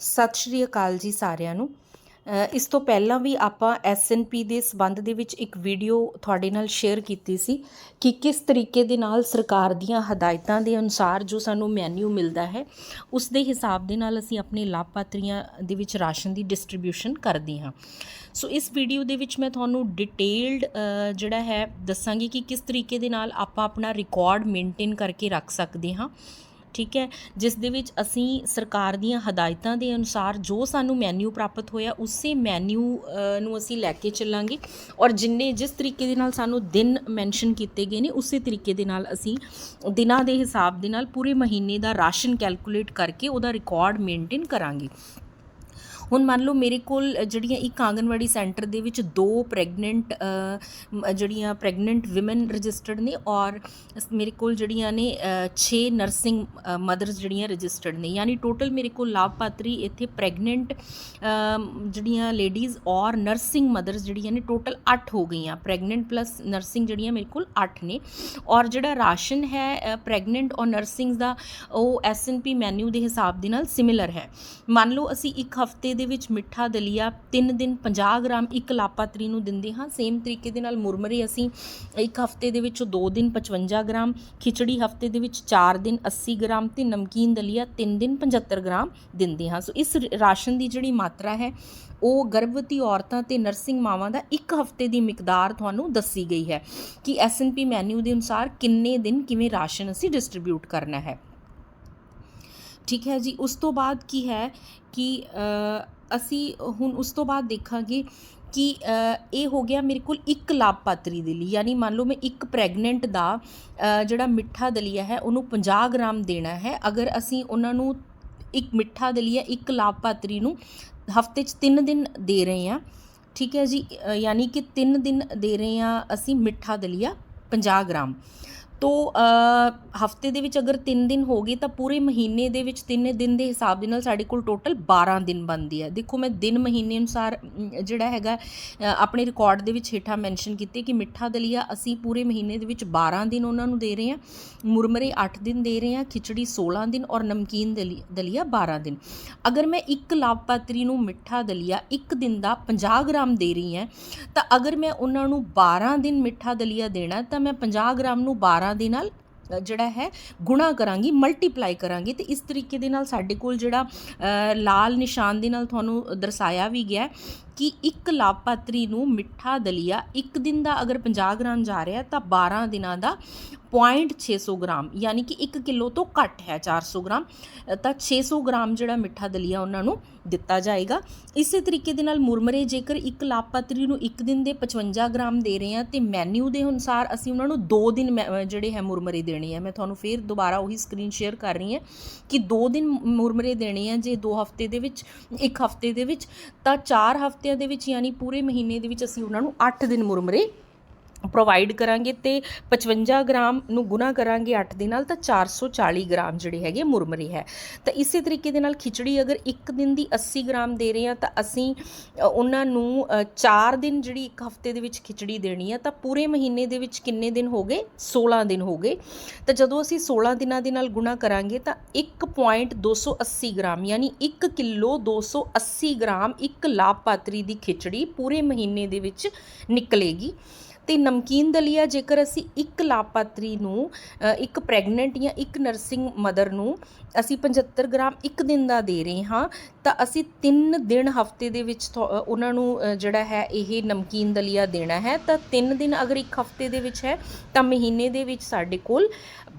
ਸਤਿ ਸ਼੍ਰੀ ਅਕਾਲ ਜੀ ਸਾਰਿਆਂ ਨੂੰ। ਇਸ ਤੋਂ ਪਹਿਲਾਂ ਵੀ ਆਪਾਂ ਐਸਐਨਪੀ ਦੇ ਸੰਬੰਧ ਦੇ ਵਿੱਚ ਇੱਕ ਵੀਡੀਓ ਤੁਹਾਡੇ ਨਾਲ ਸ਼ੇਅਰ ਕੀਤੀ ਸੀ ਕਿ ਕਿਸ ਤਰੀਕੇ ਦੇ ਨਾਲ ਸਰਕਾਰ ਦੀਆਂ ਹਦਾਇਤਾਂ ਦੇ ਅਨੁਸਾਰ ਜੋ ਸਾਨੂੰ ਮੈਨੂ ਮਿਲਦਾ ਹੈ, ਉਸ ਦੇ ਹਿਸਾਬ ਦੇ ਨਾਲ ਅਸੀਂ ਆਪਣੇ ਲਾਭਪਾਤਰੀਆਂ ਦੇ ਵਿੱਚ ਰਾਸ਼ਨ ਦੀ ਡਿਸਟ੍ਰੀਬਿਊਸ਼ਨ ਕਰਦੇ ਹਾਂ। ਸੋ ਇਸ ਵੀਡੀਓ ਦੇ ਵਿੱਚ ਮੈਂ ਤੁਹਾਨੂੰ ਡਿਟੇਲਡ ਜਿਹੜਾ ਹੈ, ਦੱਸਾਂਗੀ ਕਿ ਕਿਸ ਤਰੀਕੇ ਦੇ ਨਾਲ ਆਪਾਂ ਆਪਣਾ ਰਿਕਾਰਡ ਮੇਨਟੇਨ ਕਰਕੇ ਰੱਖ ਸਕਦੇ ਹਾਂ। ਠੀਕ ਹੈ, ਜਿਸ ਦੇ ਵਿੱਚ ਅਸੀਂ ਸਰਕਾਰ ਦੀਆਂ ਹਦਾਇਤਾਂ ਦੇ ਅਨੁਸਾਰ ਜੋ ਸਾਨੂੰ ਮੈਨੂ ਪ੍ਰਾਪਤ ਹੋਇਆ, ਉਸੇ ਮੈਨੂ ਨੂੰ ਅਸੀਂ ਲੈ ਕੇ ਚੱਲਾਂਗੇ ਔਰ ਜਿੰਨੇ ਜਿਸ ਤਰੀਕੇ ਦੇ ਨਾਲ ਸਾਨੂੰ ਦਿਨ ਮੈਂਸ਼ਨ ਕੀਤੇ ਗਏ ਨੇ, ਉਸੇ ਤਰੀਕੇ ਦੇ ਨਾਲ ਅਸੀਂ ਦਿਨਾਂ ਦੇ ਹਿਸਾਬ ਦੇ ਨਾਲ ਪੂਰੇ ਮਹੀਨੇ ਦਾ ਰਾਸ਼ਨ ਕੈਲਕੂਲੇਟ ਕਰਕੇ ਉਹਦਾ ਰਿਕਾਰਡ ਮੇਨਟੇਨ ਕਰਾਂਗੇ। ਹੁਣ ਮੰਨ ਲਓ ਮੇਰੇ ਕੋਲ ਜਿਹੜੀਆਂ ਇੱਕ ਆਂਗਨਵਾੜੀ ਸੈਂਟਰ ਦੇ ਵਿੱਚ ਦੋ ਪ੍ਰੈਗਨੈਂਟ ਜਿਹੜੀਆਂ ਪ੍ਰੈਗਨੈਂਟ ਔਮਨ ਰਜਿਸਟਰਡ ਨੇ ਔਰ ਮੇਰੇ ਕੋਲ ਜਿਹੜੀਆਂ ਨੇ 6 ਨਰਸਿੰਗ ਮਦਰਸ ਜਿਹੜੀਆਂ ਰਜਿਸਟਰਡ ਨੇ। ਯਾਨੀ ਟੋਟਲ ਮੇਰੇ ਕੋਲ ਲਾਭਪਾਤਰੀ ਇੱਥੇ ਪ੍ਰੈਗਨੈਂਟ ਜਿਹੜੀਆਂ ਲੇਡੀਜ਼ ਔਰ ਨਰਸਿੰਗ ਮਦਰਸ ਜਿਹੜੀਆਂ ਨੇ ਟੋਟਲ 8 ਹੋ ਗਈਆਂ। ਪ੍ਰੈਗਨੈਂਟ ਪਲੱਸ ਨਰਸਿੰਗ ਜਿਹੜੀਆਂ ਮੇਰੇ ਕੋਲ 8 ਨੇ। ਔਰ ਜਿਹੜਾ ਰਾਸ਼ਨ ਹੈ ਪ੍ਰੈਗਨੈਂਟ ਔਰ ਨਰਸਿੰਗਸ ਦਾ, ਉਹ ਐਸਐਨਪੀ ਮੈਨੂ ਦੇ ਹਿਸਾਬ ਦੇ ਨਾਲ ਸਿਮਿਲਰ ਹੈ। ਮੰਨ ਲਓ ਅਸੀਂ ਇੱਕ ਹਫ਼ਤੇ ਦੇ ਵਿੱਚ ਮਿੱਠਾ ਦਲੀਆ 3 ਦਿਨ 50 ਗ੍ਰਾਮ ਇੱਕ ਲਾਪਾਤਰੀ ਨੂੰ ਦਿੰਦੇ ਹਾਂ। ਸੇਮ ਤਰੀਕੇ ਦੇ ਨਾਲ ਮੁਰਮਰੇ ਅਸੀਂ ਇੱਕ ਹਫ਼ਤੇ ਦੇ ਵਿੱਚ 2 ਦਿਨ 55 ਗ੍ਰਾਮ, ਖਿਚੜੀ ਹਫ਼ਤੇ ਦੇ ਵਿੱਚ 4 ਦਿਨ 80 ਗ੍ਰਾਮ ਤੇ ਨਮਕੀਨ ਦਲੀਆ 3 ਦਿਨ 75 ਗ੍ਰਾਮ ਦਿੰਦੇ ਹਾਂ। ਸੋ ਇਸ ਰਾਸ਼ਨ ਦੀ ਜਿਹੜੀ ਮਾਤਰਾ ਹੈ, ਉਹ ਗਰਭਵਤੀ ਔਰਤਾਂ ਤੇ ਨਰਸਿੰਗ ਮਾਵਾਂ ਦਾ ਇੱਕ ਹਫ਼ਤੇ ਦੀ ਮਿਕਦਾਰ ਤੁਹਾਨੂੰ ਦੱਸੀ ਗਈ ਹੈ ਕਿ ਐਸਐਨਪੀ ਮੈਨੂ ਦੇ ਅਨੁਸਾਰ ਕਿੰਨੇ ਦਿਨ ਕਿਵੇਂ ਰਾਸ਼ਨ ਅਸੀਂ ਡਿਸਟ੍ਰੀਬਿਊਟ ਕਰਨਾ ਹੈ। ਠੀਕ ਹੈ ਜੀ, ਉਸ ਤੋਂ ਬਾਅਦ ਕੀ ਹੈ ਕਿ ਅਸੀਂ ਹੁਣ ਉਸ ਤੋਂ ਬਾਅਦ ਦੇਖਾਂਗੇ ਕਿ ਇਹ ਹੋ ਗਿਆ ਮੇਰੇ ਕੋਲ ਇੱਕ ਲਾਭਪਾਤਰੀ ਦੇ ਲਈ, ਯਾਨੀ ਮੰਨ ਲਓ ਮੈਂ ਇੱਕ ਪ੍ਰੈਗਨੈਂਟ ਦਾ ਜਿਹੜਾ ਮਿੱਠਾ ਦਲੀਆ ਹੈ, ਉਹਨੂੰ 50 ਗ੍ਰਾਮ ਦੇਣਾ ਹੈ। ਅਗਰ ਅਸੀਂ ਉਹਨਾਂ ਨੂੰ ਇੱਕ ਮਿੱਠਾ ਦਲੀਆ, ਇੱਕ ਲਾਭਪਾਤਰੀ ਨੂੰ ਹਫ਼ਤੇ 'ਚ 3 ਦਿਨ ਦੇ ਰਹੇ ਹਾਂ, ਠੀਕ ਹੈ ਜੀ ਯਾਨੀ ਕਿ 3 ਦਿਨ ਦੇ ਰਹੇ ਹਾਂ ਅਸੀਂ ਮਿੱਠਾ ਦਲੀਆ 50 ਗ੍ਰਾਮ। ਤੋ ਹਫ਼ਤੇ ਦੇ ਵਿੱਚ ਅਗਰ 3 ਦਿਨ ਹੋ ਗਏ ਤਾਂ ਪੂਰੇ ਮਹੀਨੇ ਦੇ ਵਿੱਚ 3 ਦਿਨ ਦੇ ਹਿਸਾਬ ਦੇ ਨਾਲ ਸਾਡੇ ਕੋਲ ਟੋਟਲ 12 ਦਿਨ ਬਣਦੀ ਹੈ। ਦੇਖੋ ਮੈਂ ਦਿਨ ਮਹੀਨੇ ਅਨੁਸਾਰ ਜਿਹੜਾ ਹੈਗਾ ਆਪਣੇ ਰਿਕਾਰਡ ਦੇ ਵਿੱਚ ਹੇਠਾਂ ਮੈਂਸ਼ਨ ਕੀਤੇ ਕਿ ਮਿੱਠਾ ਦਲੀਆ ਅਸੀਂ ਪੂਰੇ ਮਹੀਨੇ ਦੇ ਵਿੱਚ 12 ਦਿਨ ਉਹਨਾਂ ਨੂੰ ਦੇ ਰਹੇ ਹਾਂ, ਮੁਰਮਰੇ 8 ਦਿਨ ਦੇ ਰਹੇ ਹਾਂ, ਖਿਚੜੀ 16 ਦਿਨ ਔਰ ਨਮਕੀਨ ਦਲੀ- ਦਲੀਆ 12 ਦਿਨ। ਅਗਰ ਮੈਂ ਇੱਕ ਲਾਭਪਾਤਰੀ ਨੂੰ ਮਿੱਠਾ ਦਲੀਆ ਇੱਕ ਦਿਨ ਦਾ 50 ਗ੍ਰਾਮ ਦੇ ਰਹੀ ਹਾਂ, ਤਾਂ ਅਗਰ ਮੈਂ ਉਹਨਾਂ ਨੂੰ 12 ਦਿਨ ਮਿੱਠਾ ਦਲੀਆ ਦੇਣਾ, ਤਾਂ ਮੈਂ 50 ਗ੍ਰਾਮ ਨੂੰ 12 ਦੇ ਨਾਲ ਜਿਹੜਾ ਹੈ, ਗੁਣਾ ਕਰਾਂਗੀ ਮਲਟੀਪਲਾਈ ਕਰਾਂਗੀ ਤੇ ਇਸ ਤਰੀਕੇ ਦੇ ਨਾਲ ਸਾਡੇ ਕੋਲ ਜਿਹੜਾ ਲਾਲ ਨਿਸ਼ਾਨ ਦੇ ਨਾਲ ਤੁਹਾਨੂੰ ਦਰਸਾਇਆ ਵੀ ਗਿਆ ਕਿ ਇੱਕ ਲਾਭਪਾਤਰੀ ਨੂੰ ਮਿੱਠਾ ਦਲੀਆ ਇੱਕ ਦਿਨ ਦਾ ਅਗਰ 50 ਗ੍ਰਾਮ ਜਾ ਰਿਹਾ ਤਾਂ 12 ਦਿਨਾਂ ਦਾ 0.600 ਗ੍ਰਾਮ ਯਾਨੀ ਕਿ 1 ਕਿਲੋ ਤੋਂ ਘੱਟ ਹੈ 400 ਗ੍ਰਾਮ ਅ, ਤਾਂ 600 ਗ੍ਰਾਮ ਜਿਹੜਾ ਮਿੱਠਾ ਦਲੀਆ ਉਹਨਾਂ ਨੂੰ ਦਿੱਤਾ ਜਾਏਗਾ। ਇਸੇ ਤਰੀਕੇ ਦੇ ਨਾਲ ਮੁਰਮਰੇ ਜੇਕਰ ਇੱਕ ਲਾਭਪਾਤਰੀ ਨੂੰ ਇੱਕ ਦਿਨ ਦੇ 55 ਗ੍ਰਾਮ ਦੇ ਰਹੇ ਹਾਂ ਤੇ ਮੈਨੂ ਦੇ ਅਨੁਸਾਰ ਅਸੀਂ ਉਹਨਾਂ ਨੂੰ 2 ਦਿਨ ਮੈ- ਜਿਹੜੇ ਹੈ ਮੁਰਮਰੇ ਦੇਣੇ ਆ। ਮੈਂ ਤੁਹਾਨੂੰ ਫੇਰ ਦੁਬਾਰਾ ਉਹੀ ਸਕਰੀਨ ਸ਼ੇਅਰ ਕਰ ਰਹੀ ਹਾਂ ਕਿ 2 ਦਿਨ ਮੁਰਮਰੇ ਦੇਣੇ ਆ ਜੇ 2 ਹਫ਼ਤੇ ਦੇ ਵਿੱਚ ਇੱਕ ਹਫ਼ਤੇ ਦੇ ਵਿੱਚ ਤਾਂ 4 ਹਫ਼ਤਿਆਂ ਦੇ ਵਿੱਚ ਯਾਨੀ ਪੂਰੇ ਮਹੀਨੇ ਦੇ ਵਿੱਚ ਅਸੀਂ ਉਹਨਾਂ ਨੂੰ 8 ਦਿਨ ਮੁਰਮਰੇ ਪ੍ਰੋਵਾਈਡ ਕਰਾਂਗੇ ਤੇ 55 ਗ੍ਰਾਮ ਨੂੰ ਗੁਣਾ ਕਰਾਂਗੇ 8 ਦੇ ਨਾਲ ਤਾਂ 440 ਗ੍ਰਾਮ ਜਿਹੜੇ ਹੈਗੇ ਮੁਰਮਰੇ ਹੈ। ਤਾਂ ਇਸੇ ਤਰੀਕੇ ਦੇ ਨਾਲ ਖਿਚੜੀ ਅਗਰ ਇੱਕ ਦਿਨ ਦੀ 80 ਗ੍ਰਾਮ ਦੇ ਰਹੇ ਹਾਂ ਤਾਂ ਅਸੀਂ ਉਹਨਾਂ ਨੂੰ 4 ਦਿਨ ਜਿਹੜੀ ਇੱਕ ਹਫ਼ਤੇ ਦੇ ਵਿੱਚ ਖਿਚੜੀ ਦੇਣੀ ਆ ਤਾਂ ਪੂਰੇ ਮਹੀਨੇ ਦੇ ਵਿੱਚ ਕਿੰਨੇ ਦਿਨ ਹੋ ਗਏ? 16 ਦਿਨ ਹੋ ਗਏ। ਤਾਂ ਜਦੋਂ ਅਸੀਂ 16 ਦਿਨਾਂ ਦੇ ਨਾਲ ਗੁਣਾ ਕਰਾਂਗੇ ਤਾਂ 1.280 ਗ੍ਰਾਮ ਯਾਨੀ 1 ਕਿਲੋ 280 ਗ੍ਰਾਮ ਇੱਕ ਲਾਭਪਾਤਰੀ ਦੀ ਖਿਚੜੀ ਪੂਰੇ ਮਹੀਨੇ ਦੇ ਵਿੱਚ ਨਿਕਲੇਗੀ। ਤੇ ਨਮਕੀਨ ਦਲੀਆ ਜੇਕਰ ਅਸੀਂ ਇੱਕ ਲਾਭਪਾਤਰੀ ਨੂੰ ਇੱਕ ਪ੍ਰੈਗਨੈਂਟ ਜਾਂ ਇੱਕ ਨਰਸਿੰਗ ਮਦਰ ਨੂੰ ਅਸੀਂ 75 ਗ੍ਰਾਮ ਇੱਕ ਦਿਨ ਦਾ ਦੇ ਰਹੇ ਹਾਂ, ਤਾਂ ਅਸੀਂ 3 ਦਿਨ ਹਫ਼ਤੇ ਦੇ ਵਿੱਚ ਥੋ- ਉਹਨਾਂ ਨੂੰ ਜਿਹੜਾ ਹੈ ਇਹ ਨਮਕੀਨ ਦਲੀਆ ਦੇਣਾ ਹੈ, ਤਾਂ 3 ਦਿਨ ਅਗਰ ਇੱਕ ਹਫ਼ਤੇ ਦੇ ਵਿੱਚ ਹੈ, ਤਾਂ ਮਹੀਨੇ ਦੇ ਵਿੱਚ ਸਾਡੇ ਕੋਲ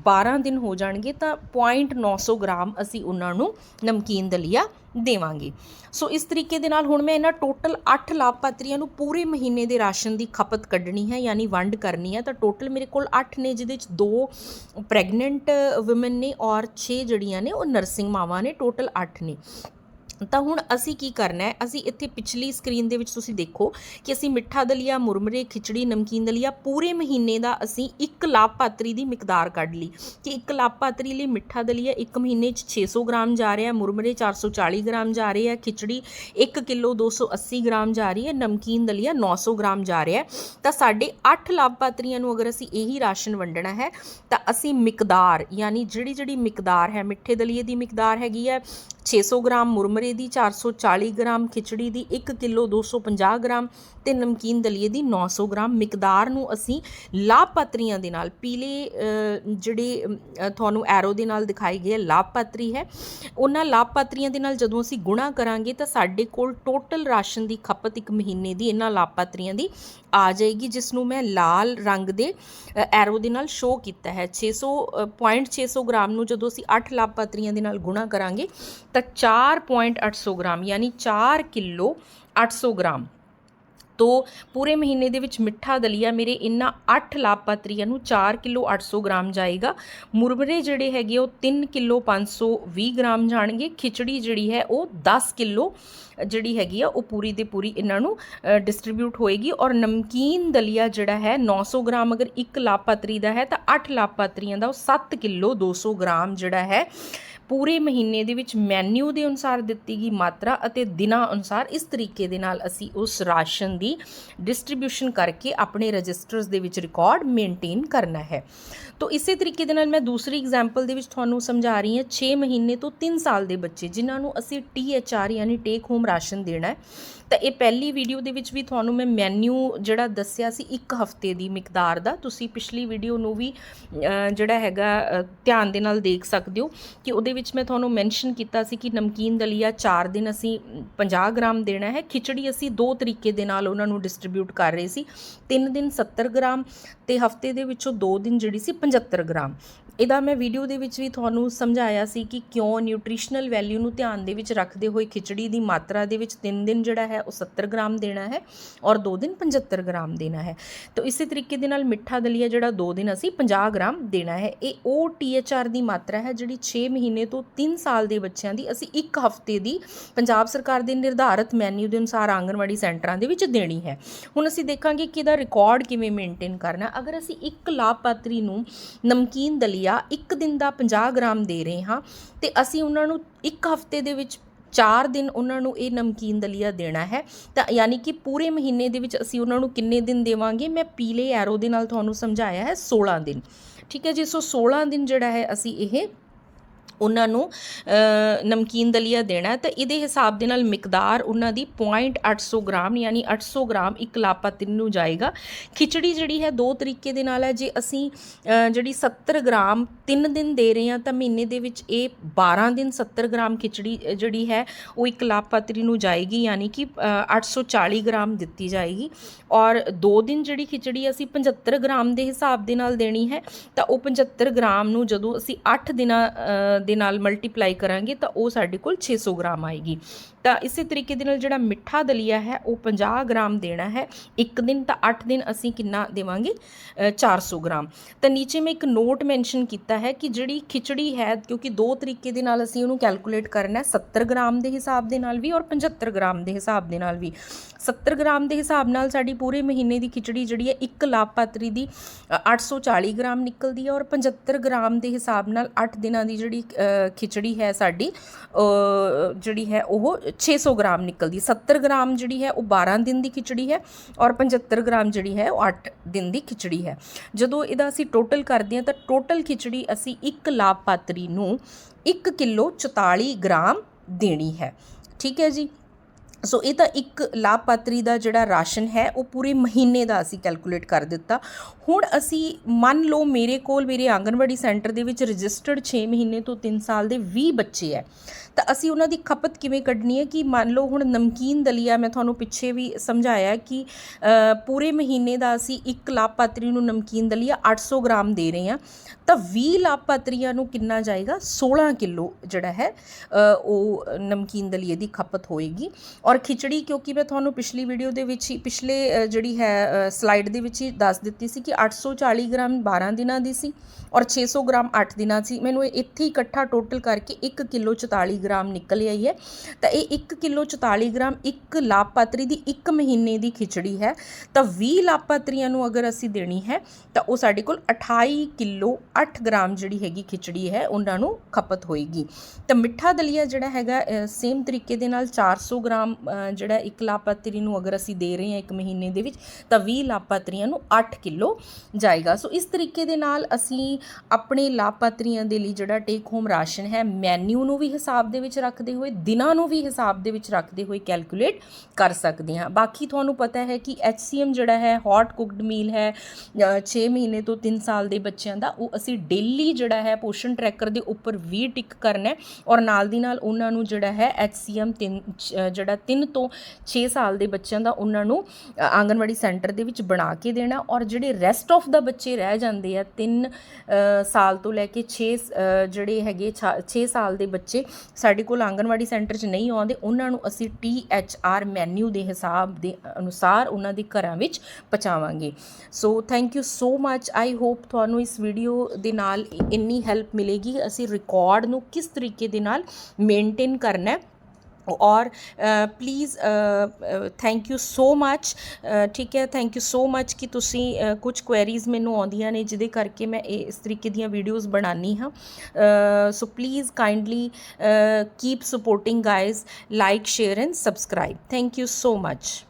12 ਦਿਨ ਹੋ ਜਾਣਗੇ, ਤਾਂ 0.900 ਗ੍ਰਾਮ ਅਸੀਂ ਉਹਨਾਂ ਨੂੰ ਨਮਕੀਨ ਦਲੀਆ ਦੇਵਾਂਗੇ। ਸੋ ਇਸ ਤਰੀਕੇ ਦੇ ਨਾਲ ਹੁਣ ਮੈਂ ਇਹਨਾਂ ਟੋਟਲ 8 ਲਾਭਪਾਤਰੀਆਂ ਨੂੰ ਪੂਰੇ ਮਹੀਨੇ ਦੇ ਰਾਸ਼ਨ ਦੀ ਖਪਤ ਕੱਢਣੀ ਹੈ, ਯਾਨੀ ਵੰਡ ਕਰਨੀ ਹੈ। ਤਾਂ ਟੋਟਲ ਮੇਰੇ ਕੋਲ 8 ਨੇ, ਜਿਹਦੇ ਵਿੱਚ ਦੋ ਪ੍ਰੈਗਨੈਂਟ ਔਮਨ ਨੇ ਔਰ 6 ਜਿਹੜੀਆਂ ਨੇ, ਉਹ ਨਰਸਿੰਗ ਮਾਵਾਂ ਨੇ ਟੋਟਲ 8 ਨੇ। ਤਾਂ ਹੁਣ ਅਸੀਂ ਕੀ ਕਰਨਾ ਹੈ? ਅਸੀਂ ਇੱਥੇ ਪਿਛਲੀ ਸਕਰੀਨ ਦੇ ਵਿੱਚ ਤੁਸੀਂ ਦੇਖੋ ਕਿ ਅਸੀਂ ਮਿੱਠਾ ਦਲੀਆ, ਮੁਰਮਰੇ, ਖਿਚੜੀ, ਨਮਕੀਨ ਦਲੀਆ ਪੂਰੇ ਮਹੀਨੇ ਦਾ ਅਸੀਂ ਇੱਕ ਲਾਭਪਾਤਰੀ ਦੀ ਮਿਕਦਾਰ ਕੱਢ ਲਈ। ਕਿ ਇੱਕ ਲਾਭਪਾਤਰੀ ਲਈ ਮਿੱਠਾ ਦਲੀਆ ਇੱਕ ਮਹੀਨੇ 'ਚ 600 ਗ੍ਰਾਮ ਜਾ ਰਿਹਾ, ਮੁਰਮਰੇ 440 ਗ੍ਰਾਮ ਜਾ ਰਹੇ ਆ, ਖਿਚੜੀ 1 ਕਿਲੋ 280 ਗ੍ਰਾਮ ਜਾ ਰਹੀ ਹੈ, ਨਮਕੀਨ ਦਲੀਆ 900 ਗ੍ਰਾਮ ਜਾ ਰਿਹਾ। ਤਾਂ ਸਾਡੇ 8 ਲਾਭਪਾਤਰੀਆਂ ਨੂੰ ਅਗਰ ਅਸੀਂ ਇਹੀ ਰਾਸ਼ਨ ਵੰਡਣਾ ਹੈ, ਤਾਂ ਅਸੀਂ ਮਿਕਦਾਰ, ਯਾਨੀ ਜਿਹੜੀ ਜਿਹੜੀ ਮਿਕਦਾਰ ਹੈ, ਮਿੱਠੇ ਦਲੀਏ ਦੀ ਮਿਕਦਾਰ ਹੈਗੀ ਹੈ 600 ਗ੍ਰਾਮ ਮੁਰਮਰੇ ਦਲੀਏ ਦੀ 440 ਗ੍ਰਾਮ ਖਿਚੜੀ ਦੀ 1 ਕਿਲੋ 250 ਗ੍ਰਾਮ ਤੇ ਨਮਕੀਨ ਦਲੀਏ ਦੀ 900 ਗ੍ਰਾਮ ਮਿਕਦਾਰ ਨੂੰ ਅਸੀਂ ਲਾਭਪਾਤਰੀਆਂ ਦੇ ਨਾਲ ਪੀਲੇ ਜਿਹੜੇ ਤੁਹਾਨੂੰ ਐਰੋ ਦੇ ਨਾਲ ਦਿਖਾਈ ਗਈ ਹੈ ਲਾਭਪਾਤਰੀ ਹੈ। ਉਹਨਾਂ ਲਾਭਪਾਤਰੀਆਂ ਦੇ ਨਾਲ ਜਦੋਂ ਅਸੀਂ ਗੁਣਾ ਕਰਾਂਗੇ ਤਾਂ ਸਾਡੇ ਕੋਲ ਟੋਟਲ ਰਾਸ਼ਨ ਦੀ ਖਪਤ ਇੱਕ ਮਹੀਨੇ ਦੀ ਇਹਨਾਂ ਲਾਭਪਾਤਰੀਆਂ ਦੀ ਆ ਜਾਏਗੀ ਜਿਸ ਨੂੰ ਮੈਂ ਲਾਲ ਰੰਗ ਦੇ ਐਰੋ ਦੇ ਨਾਲ ਸ਼ੋ ਕੀਤਾ ਹੈ। 600 ਅ, 0.600 ਗ੍ਰਾਮ ਨੂੰ ਜਦੋਂ ਅਸੀਂ 8 ਲਾਭਪਾਤਰੀਆਂ ਦੇ ਨਾਲ ਗੁਣਾ ਕਰਾਂਗੇ ਤਾਂ 4.800 ਗ੍ਰਾਮ, ਯਾਨੀ 4 ਕਿਲੋ 800 ਗ੍ਰਾਮ। ਤੋ ਪੂਰੇ ਮਹੀਨੇ ਦੇ ਵਿੱਚ ਮਿੱਠਾ ਦਲੀਆ ਮੇਰੇ ਇਹਨਾਂ 8 ਲਾਭਪਾਤਰੀਆਂ ਨੂੰ 4 ਕਿਲੋ 800 ਗ੍ਰਾਮ ਜਾਏਗਾ। ਮੁਰਮਰੇ ਜਿਹੜੇ ਹੈਗੇ ਉਹ 3 ਕਿਲੋ 520 ਗ੍ਰਾਮ ਜਾਣਗੇ। ਖਿਚੜੀ ਜਿਹੜੀ ਹੈ, ਉਹ 10 ਕਿਲੋ ਜਿਹੜੀ ਹੈਗੀ ਆ, ਉਹ ਪੂਰੀ ਦੇ ਪੂਰੀ ਇਹਨਾਂ ਨੂੰ ਡਿਸਟ੍ਰੀਬਿਊਟ ਹੋਏਗੀ। ਔਰ ਨਮਕੀਨ ਦਲੀਆ ਜਿਹੜਾ ਹੈ 900 ਗ੍ਰਾਮ ਅਗਰ ਇੱਕ ਲਾਭਪਾਤਰੀ ਦਾ ਹੈ, ਤਾਂ 8 ਲਾਭਪਾਤਰੀਆਂ ਦਾ ਉਹ 7 ਕਿਲੋ 200 ਗ੍ਰਾਮ ਜਿਹੜਾ ਹੈ ਪੂਰੇ ਮਹੀਨੇ ਦੇ ਵਿੱਚ ਮੈਨੂ ਦੇ ਅਨੁਸਾਰ ਦਿੱਤੀ ਗਈ ਮਾਤਰਾ ਅਤੇ ਦਿਨਾਂ ਅਨੁਸਾਰ ਇਸ ਤਰੀਕੇ ਦੇ ਨਾਲ ਅਸੀਂ ਉਸ ਰਾਸ਼ਨ ਦੀ ਡਿਸਟ੍ਰੀਬਿਊਸ਼ਨ ਕਰਕੇ ਆਪਣੇ ਰਜਿਸਟਰਸ ਦੇ ਵਿੱਚ ਰਿਕਾਰਡ ਮੇਨਟੇਨ ਕਰਨਾ ਹੈ। ਤੋ ਇਸੇ ਤਰੀਕੇ ਦੇ ਨਾਲ ਮੈਂ ਦੂਸਰੀ ਐਗਜ਼ਾਮਪਲ ਦੇ ਵਿੱਚ ਤੁਹਾਨੂੰ ਸਮਝਾ ਰਹੀ ਹਾਂ 6 ਮਹੀਨੇ ਤੋਂ 3 ਸਾਲ ਦੇ ਬੱਚੇ, ਜਿਨ੍ਹਾਂ ਨੂੰ ਅਸੀਂ THR ਯਾਨੀ ਟੇਕ ਹੋਮ ਰਾਸ਼ਨ ਦੇਣਾ ਹੈ। ਤਾਂ ਇਹ ਪਹਿਲੀ ਵੀਡੀਓ ਦੇ ਵਿੱਚ ਵੀ ਤੁਹਾਨੂੰ ਮੈਂ ਮੈਨੂ ਜਿਹੜਾ ਦੱਸਿਆ ਸੀ, ਇੱਕ ਹਫ਼ਤੇ ਦੀ ਮਿਕਦਾਰ ਦਾ, ਤੁਸੀਂ ਪਿਛਲੀ ਵੀਡੀਓ ਨੂੰ ਵੀ ਜਿਹੜਾ ਹੈਗਾ ਧਿਆਨ ਦੇ ਨਾਲ ਦੇਖ ਸਕਦੇ ਹੋ ਕਿ ਉਹਦੇ ਵਿੱਚ ਮੈਂ ਤੁਹਾਨੂੰ ਮੈਂਸ਼ਨ ਕੀਤਾ ਸੀ ਕਿ ਨਮਕੀਨ ਦਲੀਆ 4 ਦਿਨ ਅਸੀਂ 50 ਗ੍ਰਾਮ ਦੇਣਾ ਹੈ। ਖਿਚੜੀ ਅਸੀਂ ਦੋ ਤਰੀਕੇ ਦੇ ਨਾਲ ਉਹਨਾਂ ਨੂੰ ਡਿਸਟ੍ਰੀਬਿਊਟ ਕਰ ਰਹੇ ਸੀ। 3 ਦਿਨ 70 ਗ੍ਰਾਮ ਤੇ ਹਫ਼ਤੇ ਦੇ ਵਿੱਚੋਂ 2 ਦਿਨ ਜਿਹੜੀ ਸੀ 75 ਗ੍ਰਾਮ। ਇਹਦਾ ਮੈਂ ਵੀਡੀਓ ਦੇ ਵਿੱਚ ਵੀ ਤੁਹਾਨੂੰ ਸਮਝਾਇਆ ਸੀ ਕਿ ਕਿਉਂ ਨਿਊਟ੍ਰੀਸ਼ਨਲ ਵੈਲਿਊ ਨੂੰ ਧਿਆਨ ਦੇ ਵਿੱਚ ਰੱਖਦੇ ਹੋਏ ਖਿਚੜੀ ਦੀ ਮਾਤਰਾ ਦੇ ਵਿੱਚ 3 ਦਿਨ ਜਿਹੜਾ ਹੈ ਉਹ 70 ਗ੍ਰਾਮ ਦੇਣਾ ਹੈ ਔਰ 2 ਦਿਨ 75 ਗ੍ਰਾਮ ਦੇਣਾ ਹੈ। ਤਾਂ ਇਸੇ ਤਰੀਕੇ ਦੇ ਨਾਲ ਮਿੱਠਾ ਦਲੀਆ ਜਿਹੜਾ 2 ਦਿਨ ਅਸੀਂ 50 ਗ੍ਰਾਮ ਦੇਣਾ ਹੈ। ਇਹ ਉਹ THR ਦੀ ਮਾਤਰਾ ਹੈ ਜਿਹੜੀ 6 ਮਹੀਨੇ ਤੋਂ 3 ਸਾਲ ਦੇ ਬੱਚਿਆਂ ਦੀ ਅਸੀਂ ਇੱਕ ਹਫ਼ਤੇ ਦੀ ਪੰਜਾਬ ਸਰਕਾਰ ਦੇ ਨਿਰਧਾਰਤ ਮੈਨੂ ਦੇ ਅਨੁਸਾਰ ਆਂਗਣਵਾੜੀ ਸੈਂਟਰਾਂ ਦੇ ਵਿੱਚ ਦੇਣੀ ਹੈ। ਹੁਣ ਅਸੀਂ ਦੇਖਾਂਗੇ ਕਿ ਇਹਦਾ ਰਿਕਾਰਡ ਕਿਵੇਂ ਮੇਨਟੇਨ ਕਰਨਾ। ਅਗਰ ਅਸੀਂ ਇੱਕ ਲਾਭਪਾਤਰੀ ਨੂੰ ਨਮਕੀਨ ਦਲੀਆ ਇੱਕ ਦਿਨ ਦਾ 50 ਗ੍ਰਾਮ ਦੇ ਰਹੇ ਹਾਂ ਤੇ ਅਸੀਂ ਉਹਨਾਂ ਨੂੰ ਇੱਕ ਹਫ਼ਤੇ ਦੇ ਵਿੱਚ 4 ਦਿਨ ਉਹਨਾਂ ਨੂੰ ਇਹ ਨਮਕੀਨ ਦਲੀਆ ਦੇਣਾ ਹੈ। ਤਾਂ ਯਾਨੀ ਕਿ ਪੂਰੇ ਮਹੀਨੇ ਦੇ ਵਿੱਚ ਅਸੀਂ ਉਹਨਾਂ ਨੂੰ ਕਿੰਨੇ ਦਿਨ ਦੇਵਾਂਗੇ? ਮੈਂ ਪੀਲੇ ਐਰੋ ਦੇ ਨਾਲ ਤੁਹਾਨੂੰ ਸਮਝਾਇਆ ਹੈ 16 ਦਿਨ। ਠੀਕ ਹੈ ਜੀ, ਸੋ 16 ਦਿਨ ਜਿਹੜਾ ਹੈ ਅਸੀਂ ਇਹ ਉਹਨਾਂ ਨੂੰ ਨਮਕੀਨ ਦਲੀਆ ਦੇਣਾ ਤਾਂ ਇਹਦੇ ਹਿਸਾਬ ਦੇ ਨਾਲ ਮਿਕਦਾਰ ਉਹਨਾਂ ਦੀ 0.800 ਗ੍ਰਾਮ ਯਾਨੀ 800 ਗ੍ਰਾਮ ਇੱਕ ਲਾਪਾਤਰੀ ਨੂੰ ਜਾਏਗਾ। ਖਿਚੜੀ ਜਿਹੜੀ ਹੈ ਦੋ ਤਰੀਕੇ ਦੇ ਨਾਲ ਹੈ। ਜੇ ਅਸੀਂ ਜਿਹੜੀ 70 ਗ੍ਰਾਮ 3 ਦਿਨ ਦੇ ਰਹੇ ਹਾਂ ਤਾਂ ਮਹੀਨੇ ਦੇ ਵਿੱਚ ਇਹ 12 ਦਿਨ 70 ਗ੍ਰਾਮ ਖਿਚੜੀ ਜਿਹੜੀ ਹੈ ਉਹ ਇੱਕ ਲਾਭਪਾਤਰੀ ਨੂੰ ਜਾਏਗੀ ਯਾਨੀ ਕਿ ਅ, 840 ਗ੍ਰਾਮ ਦਿੱਤੀ ਜਾਏਗੀ। ਔਰ 2 ਦਿਨ ਜਿਹੜੀ ਖਿਚੜੀ ਅਸੀਂ 75 ਗ੍ਰਾਮ ਦੇ ਹਿਸਾਬ ਦੇ ਨਾਲ ਦੇਣੀ ਹੈ ਤਾਂ ਉਹ 75 ਗ੍ਰਾਮ ਨੂੰ ਜਦੋਂ ਅਸੀਂ 8 ਦਿਨਾਂ ਦੇ ਨਾਲ ਮਲਟੀਪਲਾਈ ਕਰਾਂਗੇ ਤਾਂ ਉਹ ਸਾਡੇ ਕੋਲ 600 ਗ੍ਰਾਮ ਆਏਗੀ। ਤਾਂ ਇਸੇ ਤਰੀਕੇ ਦੇ ਨਾਲ ਜਿਹੜਾ ਮਿੱਠਾ ਦਲੀਆ ਹੈ ਉਹ 50 ਗ੍ਰਾਮ ਦੇਣਾ ਹੈ। ਇੱਕ ਦਿਨ ਤਾਂ 8 ਦਿਨ ਅਸੀਂ ਕਿੰਨਾ ਦੇਵਾਂਗੇ? ਅ, 400 ਗ੍ਰਾਮ। ਤਾਂ ਨੀਚੇ ਮੈਂ ਇੱਕ ਨੋਟ ਮੈਂਸ਼ਨ ਕੀਤਾ ਹੈ ਕਿ ਜਿਹੜੀ ਖਿਚੜੀ ਹੈ ਕਿਉਂਕਿ ਦੋ ਤਰੀਕੇ ਦੇ ਨਾਲ ਅਸੀਂ ਉਹਨੂੰ ਕੈਲਕੂਲੇਟ ਕਰਨਾ ਹੈ 70 ਗ੍ਰਾਮ ਦੇ ਹਿਸਾਬ ਦੇ ਨਾਲ ਵੀ ਔਰ 75 ਗ੍ਰਾਮ ਦੇ ਹਿਸਾਬ ਦੇ ਨਾਲ ਵੀ। 70 ਗ੍ਰਾਮ ਦੇ ਹਿਸਾਬ ਨਾਲ ਸਾਡੀ ਪੂਰੇ ਮਹੀਨੇ ਦੀ ਖਿਚੜੀ ਜਿਹੜੀ ਹੈ ਇੱਕ ਲਾਭਪਾਤਰੀ ਦੀ ਅ, 840 ਗ੍ਰਾਮ ਨਿਕਲਦੀ ਹੈ ਔਰ 75 ਗ੍ਰਾਮ ਦੇ ਹਿਸਾਬ ਨਾਲ 8 ਦਿਨਾਂ ਦੀ ਜਿਹੜੀ ਖਿਚੜੀ ਹੈ ਸਾਡੀ ਜਿਹੜੀ ਹੈ ਉਹ 600 ਗ੍ਰਾਮ ਨਿਕਲਦੀ 70 ਗ੍ਰਾਮ ਜਿਹੜੀ ਹੈ ਉਹ 12 ਦਿਨ ਦੀ ਖਿਚੜੀ ਹੈ ਔਰ 75 ਗ੍ਰਾਮ ਜਿਹੜੀ ਹੈ ਉਹ 8 ਦਿਨ ਦੀ ਖਿਚੜੀ ਹੈ। ਜਦੋਂ ਇਹਦਾ ਅਸੀਂ ਟੋਟਲ ਕਰਦੇ ਹਾਂ ਤਾਂ ਟੋਟਲ ਖਿਚੜੀ ਅਸੀਂ ਇੱਕ ਲਾਭਪਾਤਰੀ ਨੂੰ 1 ਕਿਲੋ 44 ਗ੍ਰਾਮ ਦੇਣੀ ਹੈ। ਠੀਕ ਹੈ ਜੀ? ਸੋ ਇਹ ਤਾਂ ਇੱਕ ਲਾਭਪਾਤਰੀ ਦਾ ਜਿਹੜਾ ਰਾਸ਼ਨ ਹੈ, ਉਹ ਪੂਰੇ ਮਹੀਨੇ ਦਾ ਅਸੀਂ ਕੈਲਕੂਲੇਟ ਕਰ ਦਿੱਤਾ। ਹੁਣ ਅਸੀਂ ਮੰਨ ਲਓ ਮੇਰੇ ਕੋਲ, ਮੇਰੇ ਆਂਗਨਵਾੜੀ ਸੈਂਟਰ ਦੇ ਵਿੱਚ ਰਜਿਸਟਰਡ 6 ਮਹੀਨੇ ਤੋਂ 3 ਸਾਲ ਦੇ 20 ਬੱਚੇ ਹੈ। ਤਾਂ ਅਸੀਂ ਉਹਨਾਂ ਦੀ ਖਪਤ ਕਿਵੇਂ ਕੱਢਣੀ ਹੈ ਕਿ ਮੰਨ ਲਓ ਹੁਣ ਨਮਕੀਨ ਦਲੀਆ ਮੈਂ ਤੁਹਾਨੂੰ ਪਿੱਛੇ ਵੀ ਸਮਝਾਇਆ ਕਿ ਪੂਰੇ ਮਹੀਨੇ ਦਾ ਅਸੀਂ ਇੱਕ ਲਾਭਪਾਤਰੀ ਨੂੰ ਨਮਕੀਨ ਦਲੀਆ 800 ਗ੍ਰਾਮ ਦੇ ਰਹੇ ਹਾਂ, ਤਾਂ 20 ਲਾਭਪਾਤਰੀਆਂ ਨੂੰ ਕਿੰਨਾ ਜਾਏਗਾ? 16 ਕਿਲੋ ਜਿਹੜਾ ਹੈ ਉਹ ਨਮਕੀਨ ਦਲੀਏ ਦੀ ਖਪਤ ਹੋਏਗੀ। ਔਰ ਖਿਚੜੀ, ਕਿਉਂਕਿ ਮੈਂ ਤੁਹਾਨੂੰ ਪਿਛਲੀ ਵੀਡੀਓ ਦੇ ਵਿੱਚ ਹੀ, ਪਿਛਲੇ ਜਿਹੜੀ ਹੈ ਸਲਾਈਡ ਦੇ ਵਿੱਚ ਹੀ ਦੱਸ ਦਿੱਤੀ ਸੀ ਕਿ 840 ਗ੍ਰਾਮ 12 ਦਿਨਾਂ ਦੀ ਸੀ ਔਰ 600 ਗ੍ਰਾਮ 8 ਦਿਨਾਂ ਸੀ। ਮੈਨੂੰ ਇਹ ਇੱਥੇ ਹੀ ਇਕੱਠਾ ਟੋਟਲ ਕਰਕੇ 1 ਕਿਲੋ 44 ਗ੍ਰਾਮ ਨਿਕਲ ਆਈ ਹੈ। ਤਾਂ ਇਹ 1 ਕਿਲੋ 44 ਗ੍ਰਾਮ ਇੱਕ ਲਾਭਪਾਤਰੀ ਦੀ ਇੱਕ ਮਹੀਨੇ ਦੀ ਖਿਚੜੀ ਹੈ। ਤਾਂ 20 ਲਾਭਪਾਤਰੀਆਂ ਨੂੰ ਅਗਰ ਅਸੀਂ ਦੇਣੀ ਹੈ, ਤਾਂ ਉਹ ਸਾਡੇ ਕੋਲ 28 ਕਿਲੋ 8 ਗ੍ਰਾਮ ਜਿਹੜੀ ਹੈਗੀ ਖਿਚੜੀ ਹੈ, ਉਹਨਾਂ ਨੂੰ ਖਪਤ ਹੋਏਗੀ। ਤਾਂ ਮਿੱਠਾ ਦਲੀਆ ਜਿਹੜਾ ਹੈਗਾ ਸੇਮ ਤਰੀਕੇ ਦੇ ਨਾਲ 400 ਗ੍ਰਾਮ ਜਿਹੜਾ ਇੱਕ ਲਾਭਪਾਤਰੀ ਨੂੰ ਅਗਰ ਅਸੀਂ ਦੇ ਰਹੇ ਹਾਂ ਇੱਕ ਮਹੀਨੇ ਦੇ ਵਿੱਚ, ਤਾਂ 20 ਲਾਭਪਾਤਰੀਆਂ ਨੂੰ 8 ਕਿਲੋ ਜਾਏਗਾ। ਸੋ ਇਸ ਤਰੀਕੇ ਦੇ ਨਾਲ ਅਸੀਂ ਆਪਣੇ ਲਾਭਪਾਤਰੀਆਂ ਦੇ ਲਈ ਜਿਹੜਾ ਟੇਕ ਹੋਮ ਰਾਸ਼ਨ ਹੈ ਮੈਨੂ ਨੂੰ ਵੀ ਹਿਸਾਬ ਦੇ ਵਿੱਚ ਰੱਖਦੇ ਹੋਏ ਦਿਨਾਂ ਨੂੰ ਵੀ ਹਿਸਾਬ ਦੇ ਵਿੱਚ ਰੱਖਦੇ ਹੋਏ ਕੈਲਕੂਲੇਟ ਕਰ ਸਕਦੇ ਹਾਂ। ਬਾਕੀ ਤੁਹਾਨੂੰ ਪਤਾ ਹੈ ਕਿ HCM ਜਿਹੜਾ ਹੈ ਹੌਟ ਕੁਕਡ ਮੀਲ ਹੈ 6 ਮਹੀਨੇ ਤੋਂ 3 ਸਾਲ ਦੇ ਬੱਚਿਆਂ ਦਾ ਉਹ ਅਸੀਂ ਡੇਲੀ ਜਿਹੜਾ ਹੈ ਪੋਸ਼ਨ ਟਰੈਕਰ ਦੇ ਉੱਪਰ ਵੀ ਟਿਕ ਕਰਨਾ ਹੈ ਔਰ ਨਾਲ ਦੀ ਨਾਲ ਉਹਨਾਂ ਨੂੰ ਜਿਹੜਾ ਹੈ HCM 3 ਜਿਹੜਾ 3 ਤੋਂ 6 ਸਾਲ ਦੇ ਬੱਚਿਆਂ ਦਾ ਉਹਨਾਂ ਨੂੰ ਅ, ਆਂਗਨਵਾੜੀ ਸੈਂਟਰ ਦੇ ਵਿੱਚ ਬਣਾ ਕੇ ਦੇਣਾ ਔਰ ਜਿਹੜੇ ਰੈਸਟ ਆਫ ਦਾ ਬੱਚੇ ਰਹਿ ਜਾਂਦੇ ਆ 3 ਸਾਲ ਤੋਂ ਲੈ ਕੇ 6 ਜਿਹੜੇ ਹੈਗੇ 6 ਸਾਲ ਦੇ ਬੱਚੇ ਸਾਡੇ ਕੋਲ ਆਂਗਨਵਾੜੀ ਸੈਂਟਰ 'ਚ ਨਹੀਂ ਆਉਂਦੇ, ਉਹਨਾਂ ਨੂੰ ਅਸੀਂ THR ਮੈਨੂ ਦੇ ਹਿਸਾਬ ਦੇ ਅਨੁਸਾਰ ਉਹਨਾਂ ਦੇ ਘਰਾਂ ਵਿੱਚ ਪਹੁੰਚਾਵਾਂਗੇ। So thank you so much I hope ਤੁਹਾਨੂੰ ਇਸ ਵੀਡੀਓ ਦੇ ਨਾਲ ਇੰਨੀ ਹੈਲਪ ਮਿਲੇਗੀ। ਅਸੀਂ ਰਿਕਾਰਡ ਨੂੰ ਕਿਸ ਤਰੀਕੇ ਦੇ ਨਾਲ ਮੇਨਟੇਨ ਕਰਨਾ ਹੈ ਔਰ please thank you so much ਠੀਕ ਹੈ ਥੈਂਕ ਯੂ ਸੋ ਮੱਚ ਕਿ ਤੁਸੀਂ ਅ, ਕੁਝ ਕੁਐਰੀਜ਼ ਮੈਨੂੰ ਆਉਂਦੀਆਂ ਨੇ ਜਿਹਦੇ ਕਰਕੇ ਮੈਂ ਇਹ ਇਸ ਤਰੀਕੇ ਦੀਆਂ ਵੀਡੀਓਜ਼ ਬਣਾਉਂਦੀ ਹਾਂ so please kindly keep supporting guys like share and subscribe thank you so much